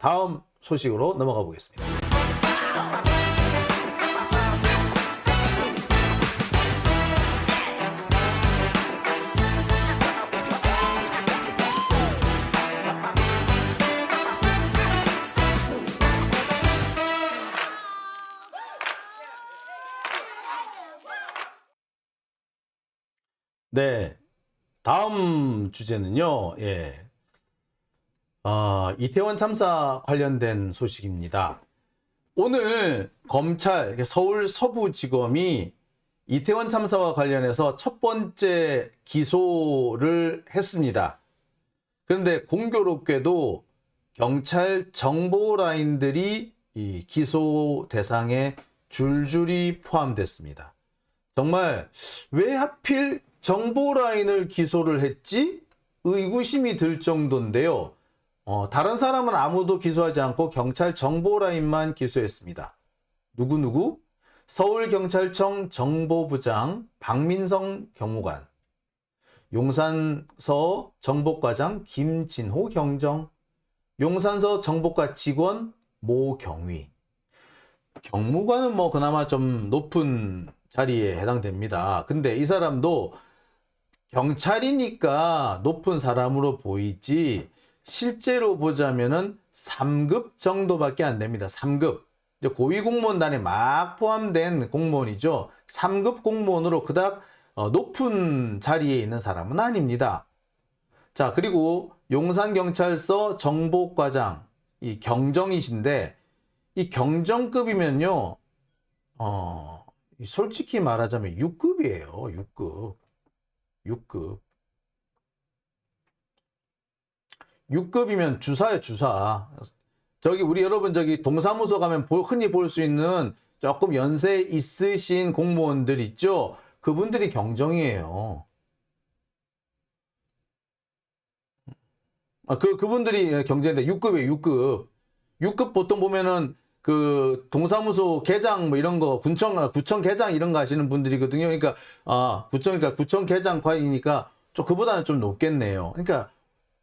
다음 소식으로 넘어가 보겠습니다. 네. 다음 주제는요, 예. 아, 이태원 참사 관련된 소식입니다. 오늘 검찰, 서울 서부지검이 이태원 참사와 관련해서 첫 번째 기소를 했습니다. 그런데 공교롭게도 경찰 정보 라인들이 이 기소 대상에 줄줄이 포함됐습니다. 정말 왜 하필 정보 라인을 기소를 했지? 의구심이 들 정도인데요. 어, 다른 사람은 아무도 기소하지 않고 경찰 정보 라인만 기소했습니다. 누구누구? 서울경찰청 정보부장 박민성 경무관, 용산서 정보과장 김진호 경정, 용산서 정보과 직원 모경위. 경무관은 뭐 그나마 좀 높은 자리에 해당됩니다. 근데 이 사람도 경찰이니까 높은 사람으로 보이지 실제로 보자면은 3급 정도밖에 안 됩니다. 3급. 이제 고위공무원단에 막 포함된 공무원이죠. 3급 공무원으로 그닥 어, 높은 자리에 있는 사람은 아닙니다. 자, 그리고 용산경찰서 정보과장, 이 경정이신데, 이 경정급이면요, 어, 솔직히 말하자면 6급이에요. 6급. 6급. 6급이면 주사예요, 주사. 저기 우리 여러분 저기 동사무소 가면 보- 흔히 볼 수 있는 조금 연세 있으신 공무원들 있죠? 그분들이 경정이에요. 아, 그, 그분들이 경제인데 6급이에요, 6급. 6급 보통 보면은 그 동사무소 계장 뭐 이런 거 군청 아, 구청 계장 이런 거 하시는 분들이거든요. 그러니까 아 구청 그러니까 구청 계장 과이니까 좀 그보다는 좀 높겠네요. 그러니까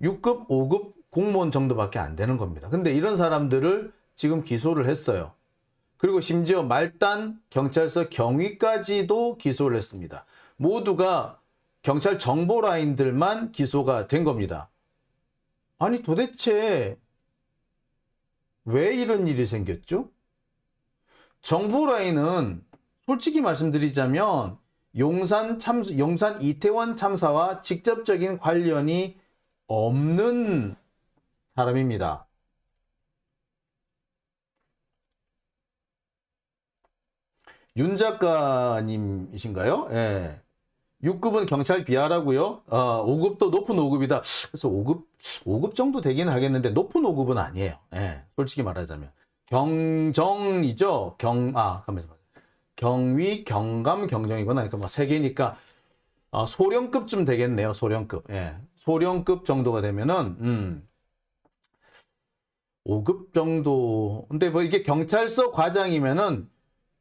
6급, 5급 공무원 정도밖에 안 되는 겁니다. 근데 이런 사람들을 지금 기소를 했어요. 그리고 심지어 말단 경찰서 경위까지도 기소를 했습니다. 모두가 경찰 정보 라인들만 기소가 된 겁니다. 아니 도대체 왜 이런 일이 생겼죠? 정보 라인은 솔직히 말씀드리자면 용산 참 용산 이태원 참사와 직접적인 관련이 없는 사람입니다. 윤 작가님이신가요? 예. 6급은 경찰 비하라고요. 어, 5급도 높은 5급이다. 그래서 5급 5급 정도 되긴 하겠는데 높은 5급은 아니에요. 예. 솔직히 말하자면 경정이죠. 경 아, 잠깐만요. 경위, 경감, 경정이구나. 그러니까 뭐 세 개니까 아, 소령급쯤 되겠네요. 소령급. 예. 소령급 정도가 되면은 음. 5급 정도. 근데 뭐 이게 경찰서 과장이면은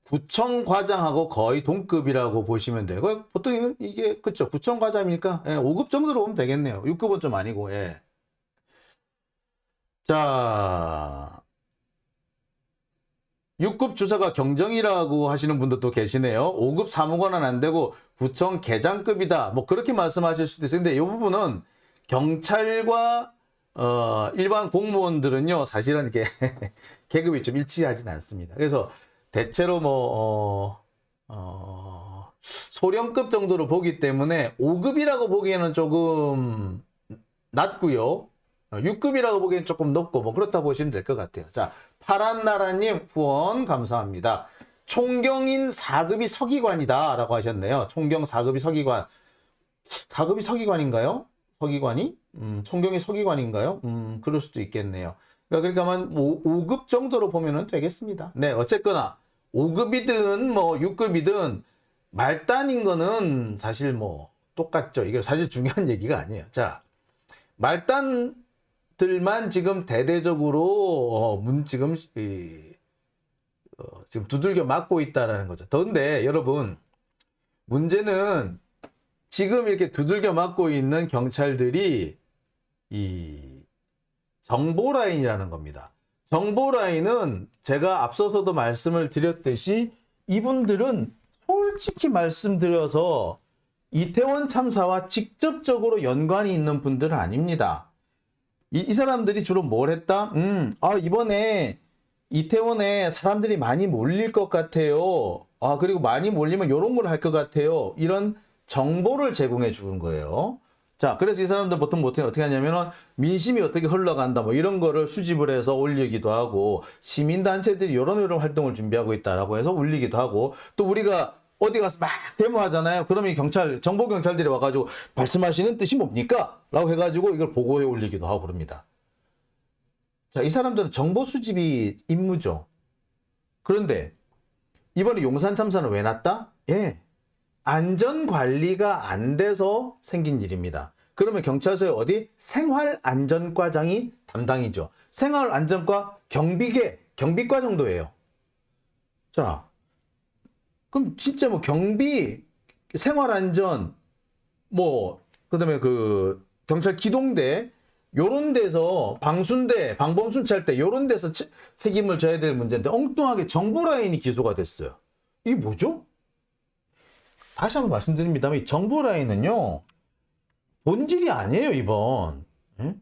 구청 과장하고 거의 동급이라고 보시면 되고 보통 이게 그쵸 구청 과장이니까 예, 5급 정도로 보면 되겠네요. 6급은 좀 아니고 예. 자 6급 주사가 경정이라고 하시는 분들도 계시네요. 5급 사무관은 안 되고 구청 계장급이다. 뭐 그렇게 말씀하실 수도. 근데 이 부분은 경찰과 어, 일반 공무원들은요 사실은 이게 계급이 좀 일치하지는 않습니다. 그래서 대체로 뭐, 어, 어, 소령급 정도로 보기 때문에 5급이라고 보기에는 조금 낮고요. 6급이라고 보기에는 조금 높고 뭐 그렇다 보시면 될 것 같아요. 자, 파란나라님 후원 감사합니다. 총경인 4급이 서기관이다 라고 하셨네요. 총경 4급이 서기관. 4급이 서기관인가요? 서기관이? 음, 총경이 서기관인가요? 음, 그럴 수도 있겠네요. 그러니까 그러니까 5, 급 정도로 보면 되겠습니다. 네, 어쨌거나 5급이든 뭐 6급이든 말단인 거는 사실 뭐 똑같죠. 이게 사실 중요한 얘기가 아니에요. 자, 말단들만 지금 대대적으로 어, 문 지금 이, 어, 지금 두들겨 맞고 있다라는 거죠. 그런데 여러분 문제는 지금 이렇게 두들겨 맞고 있는 경찰들이 이 정보 라인이라는 겁니다. 정보 라인은 제가 앞서서도 말씀을 드렸듯이 이분들은 솔직히 말씀드려서 이태원 참사와 직접적으로 연관이 있는 분들은 아닙니다. 이, 이 사람들이 주로 뭘 했다? 음, 아, 이번에 이태원에 사람들이 많이 몰릴 것 같아요. 아, 그리고 많이 몰리면 이런 걸 할 것 같아요. 이런 정보를 제공해 주는 거예요. 자, 그래서 이 사람들 보통 뭐 어떻게, 하냐면은 민심이 어떻게 흘러간다 뭐 이런 거를 수집을 해서 올리기도 하고 시민단체들이 이런 이런 활동을 준비하고 있다라고 해서 올리기도 하고 또 우리가 어디 가서 막 데모하잖아요. 그러면 이 경찰, 정보 경찰들이 와가지고 말씀하시는 뜻이 뭡니까? 라고 해가지고 이걸 보고해 올리기도 하고 그럽니다. 자, 이 사람들은 정보 수집이 임무죠. 그런데 이번에 용산 참사는 왜 났다? 예. 안전 관리가 안 돼서 생긴 일입니다. 그러면 경찰서에 어디 생활안전과장이 담당이죠. 생활안전과 경비계, 경비과 정도예요. 자, 그럼 진짜 뭐 경비, 생활안전, 뭐, 그 다음에 그 경찰 기동대, 요런 데서 방순대, 방범순찰대, 요런 데서 치- 책임을 져야 될 문제인데 엉뚱하게 정보 라인이 기소가 됐어요. 이게 뭐죠? 다시 한번 말씀드립니다만 이 정보 라인은요 본질이 아니에요 이번. 예?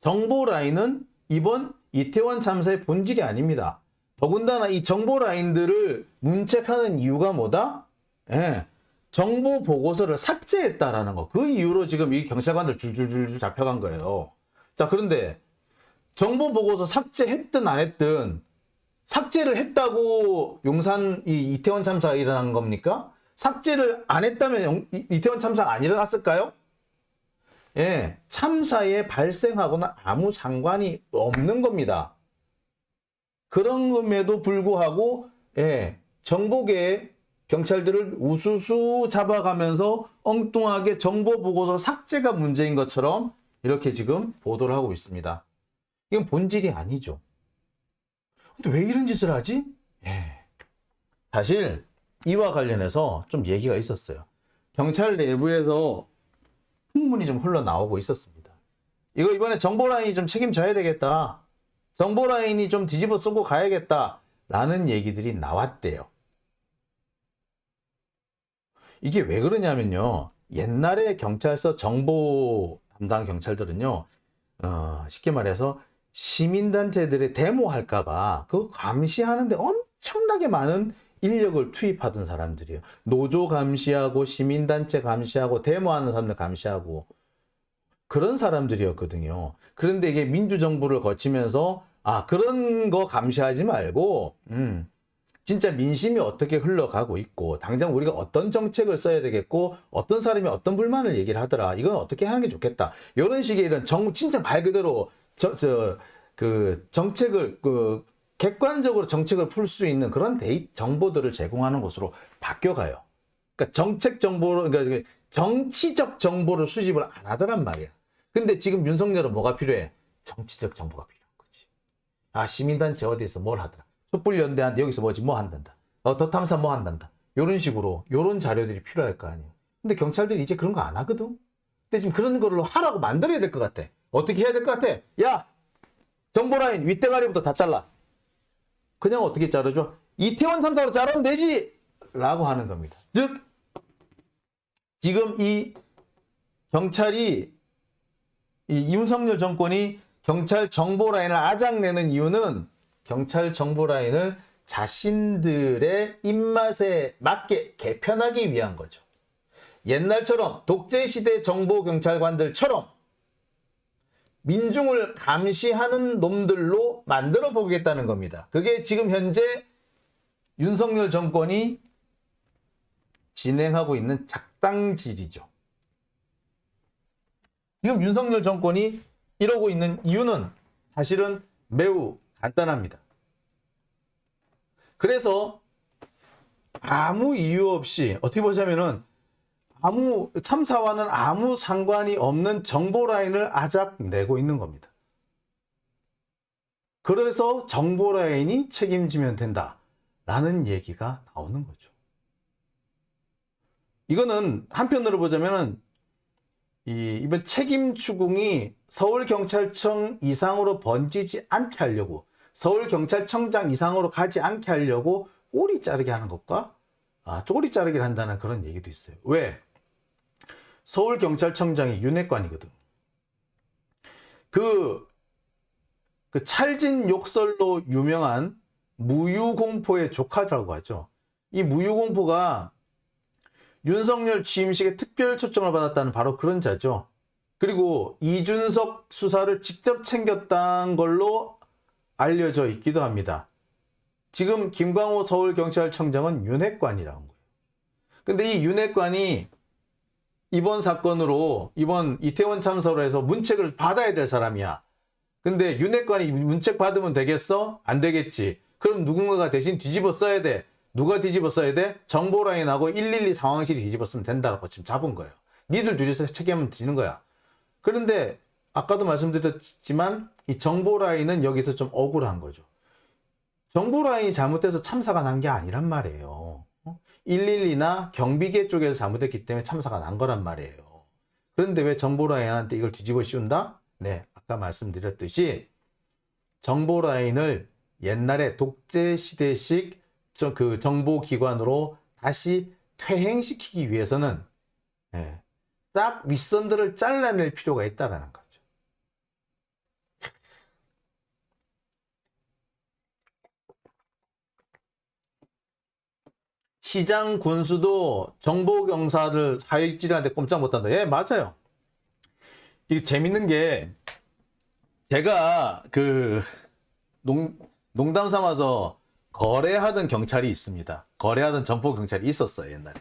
정보 라인은 이번 이태원 참사의 본질이 아닙니다. 더군다나 이 정보 라인들을 문책하는 이유가 뭐다? 예, 정보 보고서를 삭제했다라는 거. 그 이유로 지금 이 경찰관들 줄줄줄 잡혀간 거예요. 자 그런데 정보 보고서 삭제했든 안 했든 삭제를 했다고 용산 이 이태원 참사가 일어난 겁니까? 삭제를 안 했다면 영- 이- 이태원 참사가 안 일어났을까요? 예, 참사에 발생하고는 아무 상관이 없는 겁니다. 그런 것에도 불구하고 예, 정보계의 경찰들을 우수수 잡아가면서 엉뚱하게 정보 보고서 삭제가 문제인 것처럼 이렇게 지금 보도를 하고 있습니다. 이건 본질이 아니죠. 근데 왜 이런 짓을 하지? 예. 사실 이와 관련해서 좀 얘기가 있었어요. 경찰 내부에서 풍문이 좀 흘러나오고 있었습니다. 이거 이번에 정보 라인이 좀 책임져야 되겠다. 정보 라인이 좀 뒤집어 쓰고 가야겠다. 라는 얘기들이 나왔대요. 이게 왜 그러냐면요. 옛날에 경찰서 정보 담당 경찰들은요. 어, 쉽게 말해서 시민단체들의 데모할까봐 그 감시하는데 엄청나게 많은 인력을 투입하던 사람들이에요. 노조 감시하고 시민단체 감시하고 데모하는 사람들 감시하고 그런 사람들이었거든요. 그런데 이게 민주정부를 거치면서 아 그런 거 감시하지 말고 음, 진짜 민심이 어떻게 흘러가고 있고 당장 우리가 어떤 정책을 써야 되겠고 어떤 사람이 어떤 불만을 얘기를 하더라 이건 어떻게 하는 게 좋겠다 이런 식의 이런 정 진짜 말 그대로 저 저 그 정책을 그 객관적으로 정책을 풀 수 있는 그런 데이 정보들을 제공하는 곳으로 바뀌어가요. 그러니까 정책 정보로 그러니까 정치적 정보를 수집을 안 하더란 말이야. 근데 지금 윤석열은 뭐가 필요해? 정치적 정보가 필요한 거지. 아 시민단체 어디에서 뭘 하더라. 촛불연대한테 여기서 뭐지 뭐 한단다. 어, 더 탐사 뭐 한단다. 이런 식으로 이런 자료들이 필요할 거 아니에요. 근데 경찰들이 이제 그런 거 안 하거든. 근데 지금 그런 걸로 하라고 만들어야 될 것 같아. 어떻게 해야 될 것 같아? 야 정보 라인 윗대가리부터 다 잘라. 그냥 어떻게 자르죠? 이태원 참사로 자르면 되지! 라고 하는 겁니다. 즉, 지금 이 경찰이, 이 윤석열 정권이 경찰 정보 라인을 아작내는 이유는 경찰 정보 라인을 자신들의 입맛에 맞게 개편하기 위한 거죠. 옛날처럼 독재시대 정보 경찰관들처럼 민중을 감시하는 놈들로 만들어 보겠다는 겁니다. 그게 지금 현재 윤석열 정권이 진행하고 있는 작당질이죠. 지금 윤석열 정권이 이러고 있는 이유는 사실은 매우 간단합니다. 그래서 아무 이유 없이 어떻게 보자면은 아무 참사와는 아무 상관이 없는 정보 라인을 아작 내고 있는 겁니다. 그래서 정보 라인이 책임지면 된다 라는 얘기가 나오는 거죠. 이거는 한편으로 보자면은 이 이번 책임 추궁이 서울 경찰청 이상으로 번지지 않게 하려고 서울 경찰청장 이상으로 가지 않게 하려고 꼬리 자르게 하는 것과 아, 꼬리 자르기를 한다는 그런 얘기도 있어요. 왜? 서울 경찰청장이 윤핵관이거든. 그, 그 찰진 욕설로 유명한 무유공포의 조카라고 하죠. 이 무유공포가 윤석열 취임식에 특별 초청을 받았다는 바로 그런 자죠. 그리고 이준석 수사를 직접 챙겼다는 걸로 알려져 있기도 합니다. 지금 김광호 서울경찰청장은 윤핵관이라는 거예요. 근데 이 윤핵관이 이번 사건으로 이번 이태원 참사로 해서 문책을 받아야 될 사람이야. 근데 윤핵관이 문책 받으면 되겠어? 안 되겠지. 그럼 누군가가 대신 뒤집어 써야 돼. 누가 뒤집어 써야 돼? 정보라인하고 112 상황실이 뒤집어 쓰면 된다고 지금 잡은 거예요. 니들 둘이서 책임을 지는 거야. 그런데 아까도 말씀드렸지만 이 정보라인은 여기서 좀 억울한 거죠. 정보라인이 잘못돼서 참사가 난 게 아니란 말이에요. 112나 경비계 쪽에서 잘못했기 때문에 참사가 난 거란 말이에요. 그런데 왜 정보라인한테 이걸 뒤집어 씌운다? 네, 아까 말씀드렸듯이 정보라인을 옛날에 독재 시대식 저- 그 정보기관으로 다시 퇴행시키기 위해서는 예, 싹 윗선들을 잘라낼 필요가 있다라는 거죠. 시장 군수도 정보 경사를 사회질한테 꼼짝 못한다. 예, 맞아요. 이게 재밌는 게 제가 그 농, 농담 삼아서 거래하던 경찰이 있습니다. 거래하던 점포 경찰이 있었어요, 옛날에.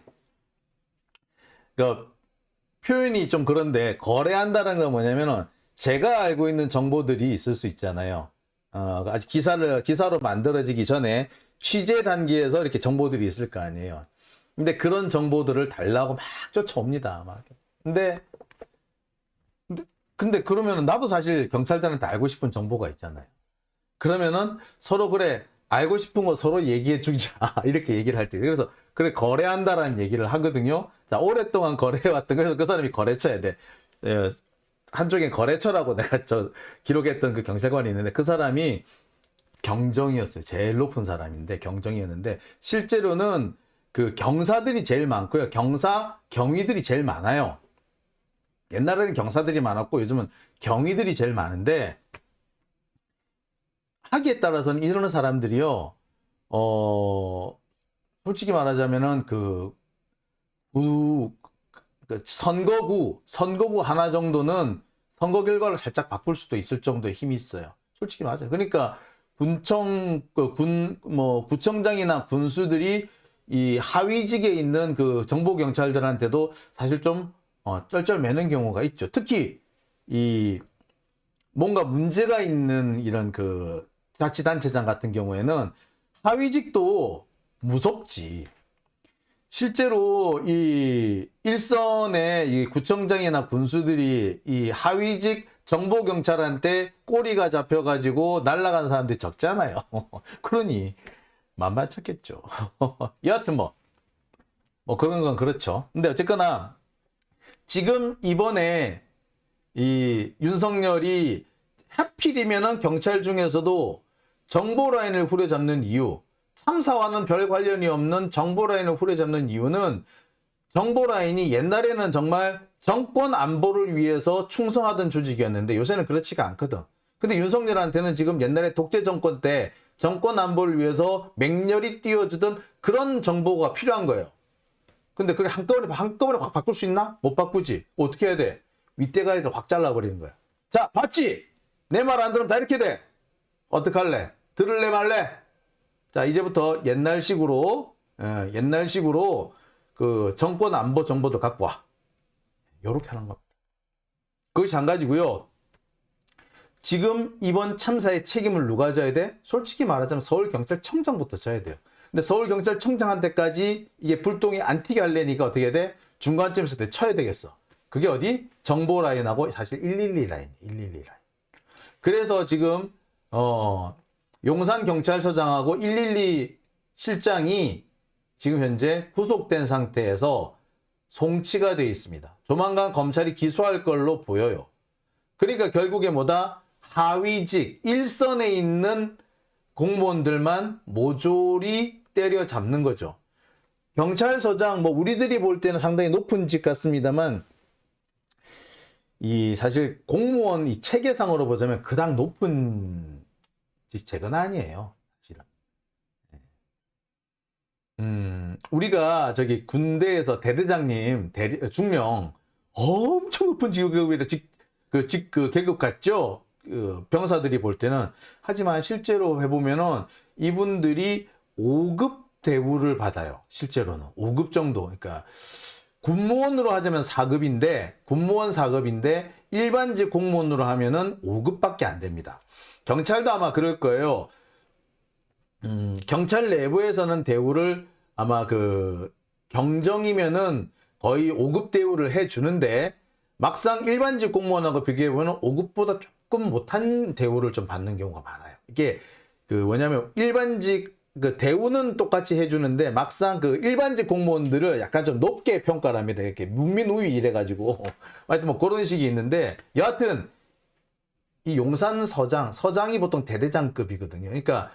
그러니까 표현이 좀 그런데 거래한다는 건 뭐냐면은 제가 알고 있는 정보들이 있을 수 있잖아요. 어, 아직 기사를 기사로 만들어지기 전에 취재 단계에서 이렇게 정보들이 있을 거 아니에요. 근데 그런 정보들을 달라고 막 쫓아옵니다. 막. 근데 근데, 근데 그러면은 나도 사실 경찰들한테 알고 싶은 정보가 있잖아요. 그러면은 서로 그래 알고 싶은 거 서로 얘기해 주자 이렇게 얘기를 할 때 그래서 그래 거래한다라는 얘기를 하거든요. 자 오랫동안 거래해왔던 그래서 그 사람이 거래처야 돼. 예, 한쪽엔 거래처라고 내가 저 기록했던 그 경찰관이 있는데 그 사람이 경정이었어요. 제일 높은 사람인데 경정이었는데 실제로는 그 경사들이 제일 많고요. 경사 경위들이 제일 많아요. 옛날에는 경사들이 많았고 요즘은 경위들이 제일 많은데 하기에 따라서는 이러는 사람들이요. 어 솔직히 말하자면은 그 구, 그 선거구 선거구 하나 정도는 선거 결과를 살짝 바꿀 수도 있을 정도의 힘이 있어요. 솔직히 맞아요. 그러니까 군청 그군뭐 구청장이나 군수들이 이 하위직에 있는 그 정보 경찰들한테도 사실 좀 어, 쩔쩔매는 경우가 있죠. 특히 이 뭔가 문제가 있는 이런 그 자치단체장 같은 경우에는 하위직도 무섭지. 실제로 이 일선의 이 구청장이나 군수들이 이 하위직 정보 경찰한테 꼬리가 잡혀가지고 날아간 사람들이 적잖아요. 그러니 만만찮겠죠. 여하튼 뭐, 뭐 그런 건 그렇죠. 근데 어쨌거나 지금 이번에 이 윤석열이 하필이면은 경찰 중에서도 정보 라인을 후려잡는 이유, 참사와는 별 관련이 없는 정보 라인을 후려잡는 이유는 정보 라인이 옛날에는 정말 정권 안보를 위해서 충성하던 조직이었는데 요새는 그렇지가 않거든. 근데 윤석열한테는 지금 옛날에 독재 정권 때 정권 안보를 위해서 맹렬히 띄워주던 그런 정보가 필요한 거예요. 근데 그게 한꺼번에 한꺼번에 확 바꿀 수 있나? 못 바꾸지. 어떻게 해야 돼? 윗대가리를 확 잘라버리는 거야. 자, 봤지? 내 말 안 들으면 다 이렇게 돼. 어떡할래? 들을래 말래? 자, 이제부터 옛날식으로, 예, 옛날식으로 그 정권 안보 정보도 갖고 와. 요렇게 하는 겁니다. 그것이 한 가지고요. 지금 이번 참사의 책임을 누가 져야 돼? 솔직히 말하자면 서울경찰청장부터 져야 돼요. 근데 서울경찰청장한테까지 이게 불똥이 안 튀게 하려니까 어떻게 돼? 중간쯤에서 내 쳐야 되겠어. 그게 어디? 정보 라인하고 사실 112 라인, 112 라인. 그래서 지금 어 용산 경찰서장하고 112 실장이 지금 현재 구속된 상태에서 송치가 돼 있습니다. 조만간 검찰이 기소할 걸로 보여요. 그러니까 결국에 뭐다? 하위직, 일선에 있는 공무원들만 모조리 때려잡는 거죠. 경찰서장, 뭐, 우리들이 볼 때는 상당히 높은 직 같습니다만, 이, 사실 공무원 이 체계상으로 보자면 그닥 높은 직책은 아니에요. 사실은. 음, 우리가 저기 군대에서 대대장님, 대리, 중령, 엄청 높은 직급이라 직, 그, 직, 그 계급 같죠? 그 병사들이 볼 때는. 하지만 실제로 해보면은 이분들이 5급 대우를 받아요. 실제로는. 5급 정도. 그러니까 군무원으로 하자면 4급인데, 군무원 4급인데, 일반직 공무원으로 하면은 5급밖에 안 됩니다. 경찰도 아마 그럴 거예요. 음, 경찰 내부에서는 대우를 아마 그 경정이면은 거의 5급 대우를 해 주는데 막상 일반직 공무원하고 비교해 보면 5급보다 조금 못한 대우를 좀 받는 경우가 많아요. 이게 그 뭐냐면 일반직 그 대우는 똑같이 해주는데 막상 그 일반직 공무원들을 약간 좀 높게 평가를 합니다. 이렇게 문민우위 이래가지고 하여튼 뭐 그런 식이 있는데 여하튼 이 용산 서장 서장이 보통 대대장급이거든요. 그러니까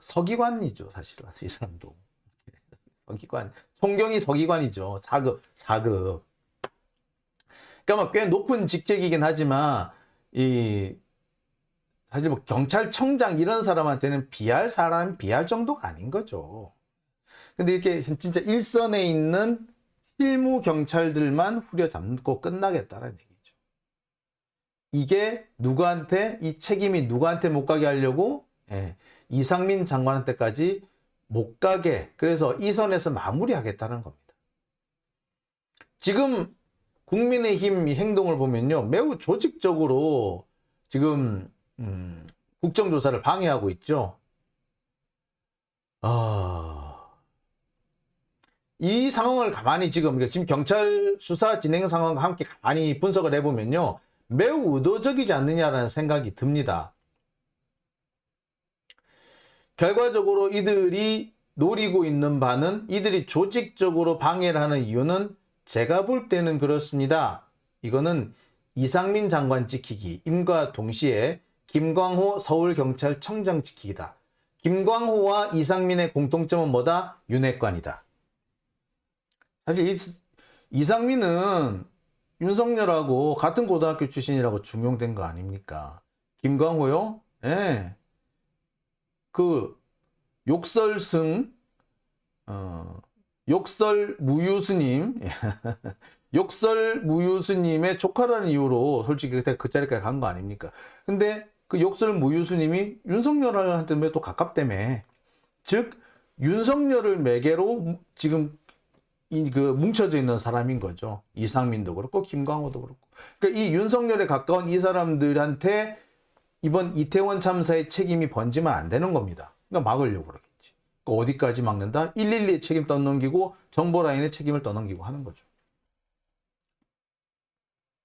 서기관이죠, 사실은 이 사람도. 서기관. 총경이 서기관이죠. 4급, 4급. 그러니까 뭐꽤 높은 직책이긴 하지만 이 사실 뭐 경찰청장 이런 사람한테는 비할 사람 비할 정도가 아닌 거죠. 근데 이렇게 진짜 일선에 있는 실무 경찰들만 후려잡고 끝나겠다는 얘기죠. 이게 누구한테 이 책임이 누구한테 못 가게 하려고 예, 이상민 장관한테까지 못 가게 그래서 이 선에서 마무리하겠다는 겁니다. 지금 국민의힘 행동을 보면요 매우 조직적으로 지금 음, 국정조사를 방해하고 있죠. 아, 이 상황을 가만히 지금 지금 경찰 수사 진행 상황과 함께 가만히 분석을 해보면요 매우 의도적이지 않느냐라는 생각이 듭니다. 결과적으로 이들이 노리고 있는 바는 이들이 조직적으로 방해를 하는 이유는 제가 볼 때는 그렇습니다. 이거는 이상민 장관 지키기, 임과 동시에 김광호 서울경찰청장 지키기다. 김광호와 이상민의 공통점은 뭐다? 윤핵관이다. 사실 이, 이상민은 윤석열하고 같은 고등학교 출신이라고 중용된 거 아닙니까? 김광호요? 예. 그 욕설승 어, 욕설 무유스님 욕설 무유스님의 조카라는 이유로 솔직히 그때 그 자리까지 간 거 아닙니까? 근데 그 욕설 무유스님이 윤석열한테 왜또 가깝다며 즉 윤석열을 매개로 지금 이 그 뭉쳐져 있는 사람인 거죠. 이상민도 그렇고 김광호도 그렇고. 그러니까 이 윤석열에 가까운 이 사람들한테 이번 이태원 참사의 책임이 번지면 안 되는 겁니다. 그러니까 막으려고 그러겠지. 그러니까 어디까지 막는다? 112의 책임 떠넘기고 정보 라인의 책임을 떠넘기고 하는 거죠.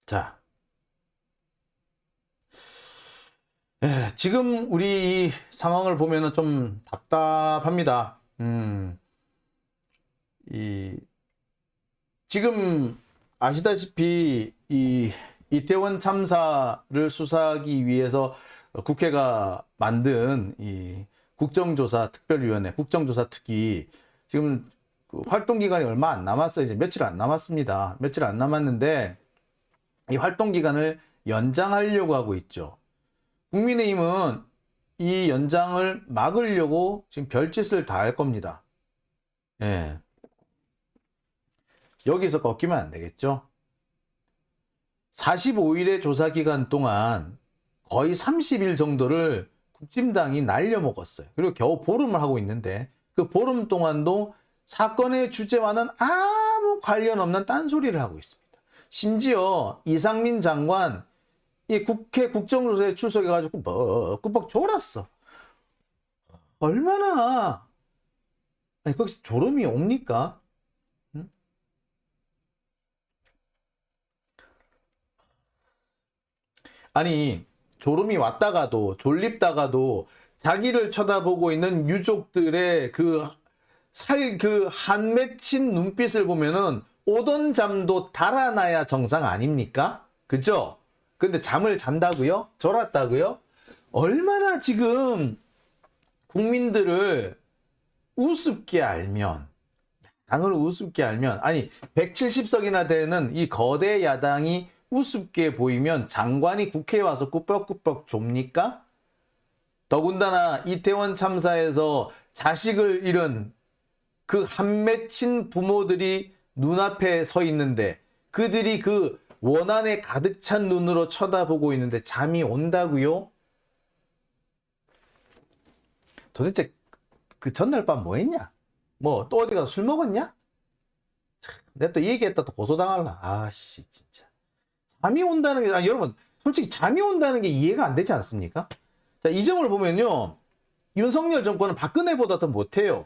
자. 에, 지금 우리 이 상황을 보면은 좀 답답합니다. 음. 이 지금 아시다시피 이 이태원 참사를 수사하기 위해서 국회가 만든 이 국정조사 특별위원회, 국정조사 특위 지금 그 활동 기간이 얼마 안 남았어요. 이제 며칠 안 남았습니다. 며칠 안 남았는데 이 활동 기간을 연장하려고 하고 있죠. 국민의힘은 이 연장을 막으려고 지금 별짓을 다 할 겁니다. 예. 여기서 꺾이면 안 되겠죠. 45일의 조사 기간 동안 거의 30일 정도를 국진당이 날려먹었어요. 그리고 겨우 보름을 하고 있는데 그 보름 동안도 사건의 주제와는 아무 관련 없는 딴소리를 하고 있습니다. 심지어 이상민 장관 이 국회 국정조사에 출석해가지고 뭐 꾸벅 졸았어. 얼마나 아니 거기서 졸음이 옵니까? 아니 졸음이 왔다가도 졸립다가도 자기를 쳐다보고 있는 유족들의 그 살 그 한 맺힌 눈빛을 보면은 오던 잠도 달아나야 정상 아닙니까? 그죠? 근데 잠을 잔다고요? 졸았다고요? 얼마나 지금 국민들을 우습게 알면 당을 우습게 알면 아니 170석이나 되는 이 거대 야당이 우습게 보이면 장관이 국회에 와서 꾸벅꾸벅 줍니까? 더군다나 이태원 참사에서 자식을 잃은 그 한 맺힌 부모들이 눈앞에 서 있는데 그들이 그 원한에 가득 찬 눈으로 쳐다보고 있는데 잠이 온다고요? 도대체 그 전날 밤 뭐 했냐? 뭐 또 어디 가서 술 먹었냐? 내가 또이 얘기했다 또 고소당할라. 아씨 진짜. 잠이 온다는 게, 아, 여러분, 솔직히 잠이 온다는 게 이해가 안 되지 않습니까? 자, 이 점을 보면요. 윤석열 정권은 박근혜보다 더 못해요.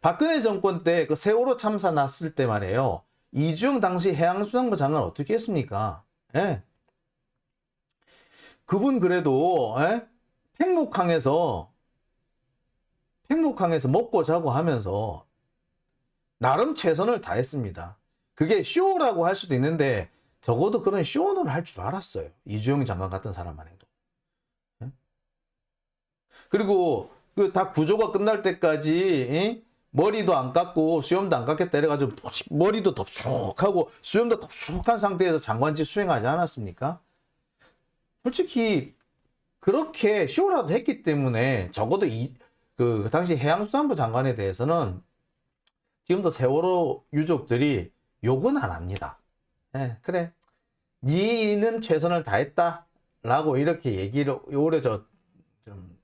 박근혜 정권 때 그 세월호 참사 났을 때 말이에요. 이주영 당시 해양수산부 장관 어떻게 했습니까? 예. 그분 그래도, 예? 팽목항에서, 팽목항에서 먹고 자고 하면서 나름 최선을 다했습니다. 그게 쇼라고 할 수도 있는데 적어도 그런 쇼는 할 줄 알았어요. 이주영 장관 같은 사람만 해도. 예? 그리고 그 다 구조가 끝날 때까지 예? 머리도 안 깎고 수염도 안 깎겠다 이래가지고 머리도 덥쑥하고 수염도 덥쑥한 상태에서 장관직 수행하지 않았습니까? 솔직히 그렇게 쇼라도 했기 때문에 적어도 이그 당시 해양수산부 장관에 대해서는 지금도 세월호 유족들이 욕은 안 합니다. 예, 그래. 니는 최선을 다했다. 라고 이렇게 얘기를, 오히려 저, 좀,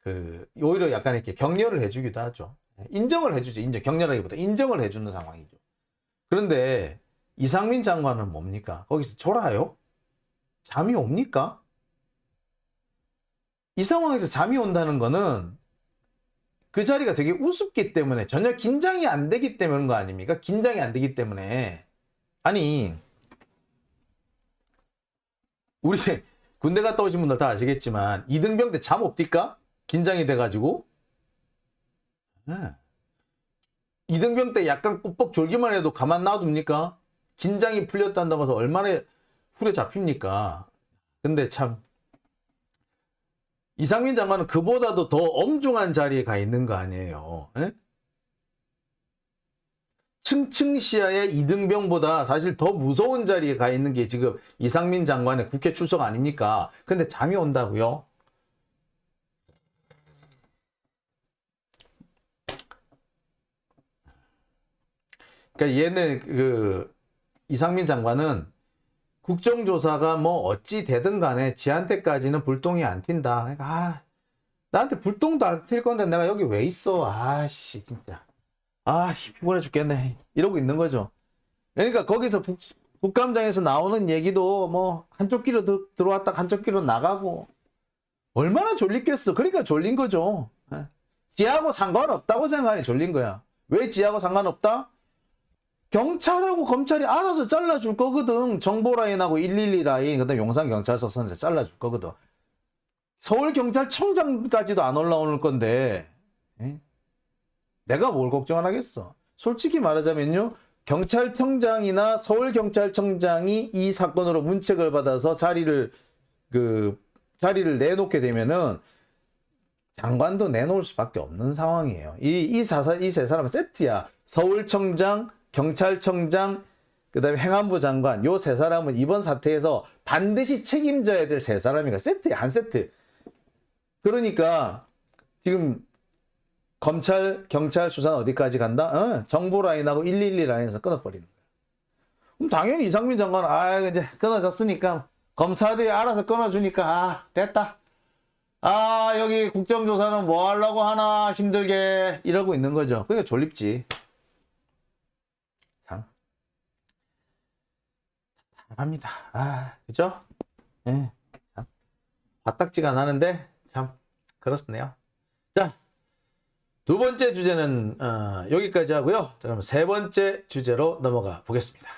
그, 오히려 약간 이렇게 격려를 해주기도 하죠. 예, 인정을 해주죠. 인정. 격려라기보다 인정을 해주는 상황이죠. 그런데 이상민 장관은 뭡니까? 거기서 졸아요? 잠이 옵니까? 이 상황에서 잠이 온다는 거는 그 자리가 되게 우습기 때문에 전혀 긴장이 안 되기 때문인 거 아닙니까? 긴장이 안 되기 때문에 아니 우리 군대 갔다 오신 분들 다 아시겠지만 이등병 때 잠 없디까? 긴장이 돼가지고 네. 이등병 때 약간 꾸벅 졸기만 해도 가만 놔둡니까? 긴장이 풀렸다고 해서 얼마나 후려 잡힙니까? 근데 참 이상민 장관은 그보다도 더 엄중한 자리에 가 있는 거 아니에요. 에? 층층시야의 이등병보다 사실 더 무서운 자리에 가 있는 게 지금 이상민 장관의 국회 출석 아닙니까? 근데 잠이 온다고요? 그러니까 얘는 그 이상민 장관은 국정조사가 뭐 어찌 되든 간에 지한테까지는 불똥이 안 튄다. 그러니까 아, 나한테 불똥도 안 튈 건데 내가 여기 왜 있어? 아씨 진짜. 아 피곤해 죽겠네. 이러고 있는 거죠. 그러니까 거기서 국, 국감장에서 나오는 얘기도 뭐 한쪽 귀로 들- 들어왔다 한쪽 귀로 나가고 얼마나 졸리겠어. 그러니까 졸린 거죠. 예. 지하고 상관없다고 생각하니 졸린 거야. 왜 지하고 상관없다? 경찰하고 검찰이 알아서 잘라줄 거거든. 정보라인하고 112 라인, 그 다음에 용산경찰서 선에 잘라줄 거거든. 서울경찰청장까지도 안 올라오는 건데, 예? 내가 뭘 걱정을 하겠어. 솔직히 말하자면요, 경찰청장이나 서울경찰청장이 이 사건으로 문책을 받아서 자리를, 그, 자리를 내놓게 되면은, 장관도 내놓을 수밖에 없는 상황이에요. 이, 이 사사, 이 세 사람은 세트야. 서울청장, 경찰청장, 그 다음에 행안부 장관, 요 세 사람은 이번 사태에서 반드시 책임져야 될 세 사람이가 세트야, 한 세트. 그러니까, 지금, 검찰, 경찰 수사는 어디까지 간다? 어, 정보 라인하고 112 라인에서 끊어버리는 거야. 그럼 당연히 이상민 장관은, 아, 이제 끊어졌으니까, 검찰이 알아서 끊어주니까, 아, 됐다. 아, 여기 국정조사는 뭐 하려고 하나 힘들게 이러고 있는 거죠. 그러니까 졸립지. 참. 답답합니다. 아, 그죠? 예. 참. 화딱지가 나는데, 참, 그렇네요. 자, 두 번째 주제는, 어, 여기까지 하고요. 자, 그럼 세 번째 주제로 넘어가 보겠습니다.